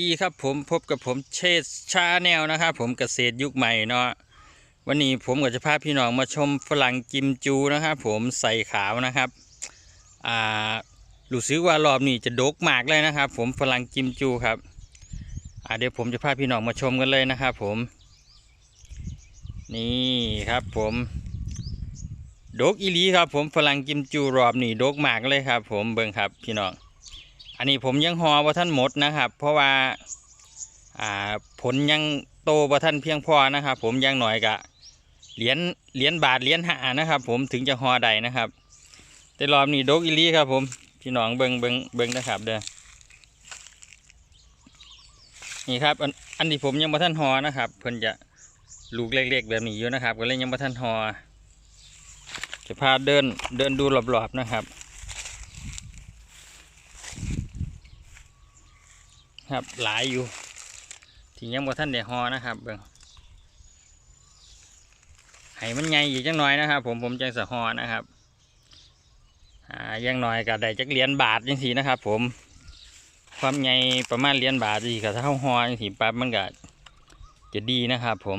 ดีครับผมพบกับผมเชษชาแนลนะครับผมเกษตรยุคใหม่เนาะวันนี้ผมก็จะพาพี่น้องมาชมฝรั่งกิมจูนะครับผมใส่ขาวนะครับอ่ารู้สึกว่ารอบนี้จะดกมากเลยนะครับ ผมฝรั่งกิมจูครับอ่าเดี๋ยวผมจะพาพี่น้องมาชมกันเลยนะครับผมนี่ครับผมดกอีลีครับผมฝรั่งกิมจูรอบนี้ดกมากเลยครับ ผมเบิ่งครับพี่น้อง อันนี้ผมยังหอว่าท่านหมดนะครับ เพราะว่าผลยังโตว่าท่านเพียงพอนะครับ ผมยังหน่อยกะเหรียญเหรียญบาทเหรียญหานะครับ ผมถึงจะหอใดนะครับ แต่รอบนี้ดกอีลีครับ ผมพี่น้องเบิงเบิงเบิงนะครับเด้อนี่ครับอันอันนี้ผมยังบ่ท่านหอนะครับ เพิ่นจะลูกเล็กๆแบบนี้อยู่นะครับ ก็เลยยังบ่ท่านหอจะพาเดินเดินดูรอบๆนะครับ ครับ หลายอยู่ที่ยังบ่ท่านได้ฮอนะครับเบิ่งให้มันใหญ่อีกจังหน่อยนะครับ ผมผมจังสะฮอนะครับอ่ายังน้อยก็ได้จักเหรียญบาทจังสีนะครับ ผมความใหญ่ประมาณเหรียญบาทสิก็ถ้าเข้าฮอจังสีปั๊บมันก็จะดีนะครับ ผม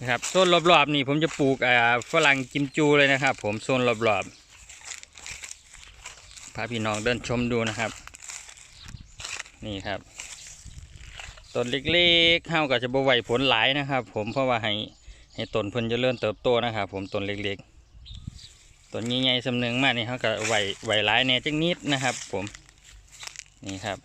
นะครับโซนรอบๆนี่ผมจะปลูกอ่าฝรั่งกิมจูเลยนะครับ ผมโซนรอบๆาพี่น้องเดินชมดูนะครับ นี่ครับต้นเล็กๆเข้าก็จะบวไหวผลหลายนะครับ ผมเพราะว่าให้ให้ต้นเพิ่นจะเริ่มเติบโตนะครับ ผมต้นเล็กๆต้นใหญ่ๆสำเนึงมากนี่เขาก็ไหวไหวหลายแน่จังนิดนะครับ ผมนี่ครับ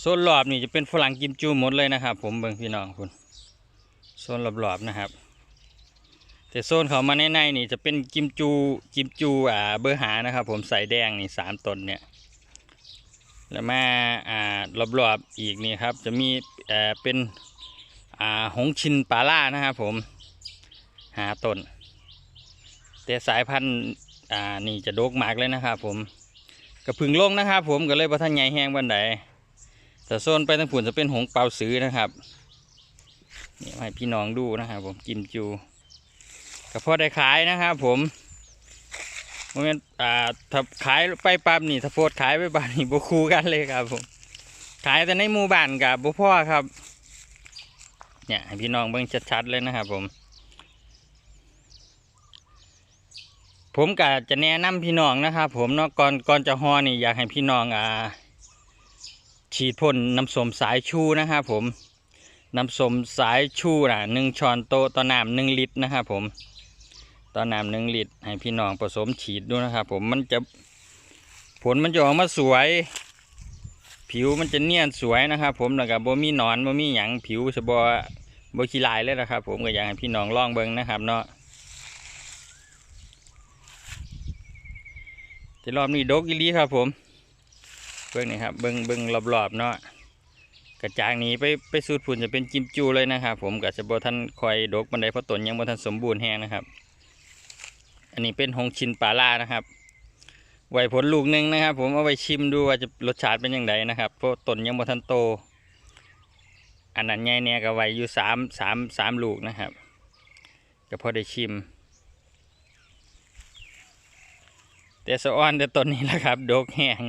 โซนรอบนี่จะเป็นฝรั่งกิมจูหมดเลยนะครับ ผมเบิ่งพี่น้องคุณโซนรอบๆนะครับ แต่โซนเขามาในในนี่จะเป็นกิมจูกิมจูอ่าเบอร์หานะครับ ผมใส่แดงนี่สามตนเนี่ย แล้วมาอ่ารอบๆอีกนี่ครับ จะมีอ่อเป็นอ่าหงชินปาล่านะครับผมหาตนแต่สายพันธุ์อ่านี่จะโดกมากเลยนะครับผมกระพึงลงนะครับผมก็เลยประทันใหญ่แห้งบันไดแต่โซนไปทางผุนจะเป็นหงเปาซื้อนะครับนี่ให้พี่น้องดูนะครับผมกิมจู ก็พอได้ขายนะครับผมโมเมนอ่าถ้าขายไปปั๊บนี่ถ้าโพดขายไปบ้านนี่บ่คู่กันเลยครับผม ขายแต่ในหมู่บ้านกับบ่พ่อครับ เนี่ยพี่น้องเบิ่งชัดๆเลยนะครับผม ผมก็จะแนะนำพี่น้องนะครับผมเนาะก่อนก่อนจะห่อนี่อยากให้พี่น้องอ่า ฉีดพ่นน้ำส้มสายชูนะครับผมน้ำส้มสายชูน่ะหนึ่งช้อนโต๊ะต่อน้ำหนึ่งลิตรนะครับผม ต่อน้ำหนึ่งลิตรให้พี่น้องผสมฉีดดูนะครับ ผมมันจะผลมันจะออกมาสวย ผิวมันจะเนียนสวยนะครับผมแล้วก็บ่มีหนอนบ่มีหยังผิวจะบ่บ่ขี้ลายเลยนะครับ ผมก็อยากให้พี่น้องลองเบิ่งนะครับเนาะแต่รอบนี้ดกอีลีครับผม เบิ่งนี่ครับเบิ่งเบิ่งรอบๆเนาะกระจางนี้ไปไปสูตรผุนจะเป็นจิมจูเลยนะครับ ผมกับจะบทันคอยดกบันไดเพราะต้นยังบทันสมบูรณ์แห้งนะครับ อันนี้เป็นหงชินปลาล่านะครับไหวผลลูกหนึ่งนะครับ ผมเอาไปชิมดูว่าจะรสชาติเป็นอยังไงนะครับเพราะต้นยังบทันโต อันนั้นใหญ่เนี่ยก็ไหวอยู่สามสามสามลูกนะครับก็พอได้ชิม แต่สะอ้อนแต่ต้นนี้แหละครับโดกแห้ง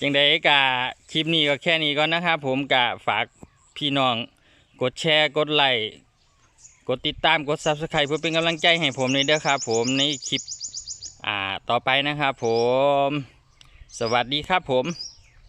จังใดกะคลิปนี้ก็แค่นี้ก่อนนะครับ ผมกะฝากพี่น้องกดแชร์กดไลค์ กดติดตามกด subscribe เพื่อเป็นกำลังใจให้ผมในเด้อครับผมในคลิปอ่าต่อไปนะครับผม สวัสดีครับผม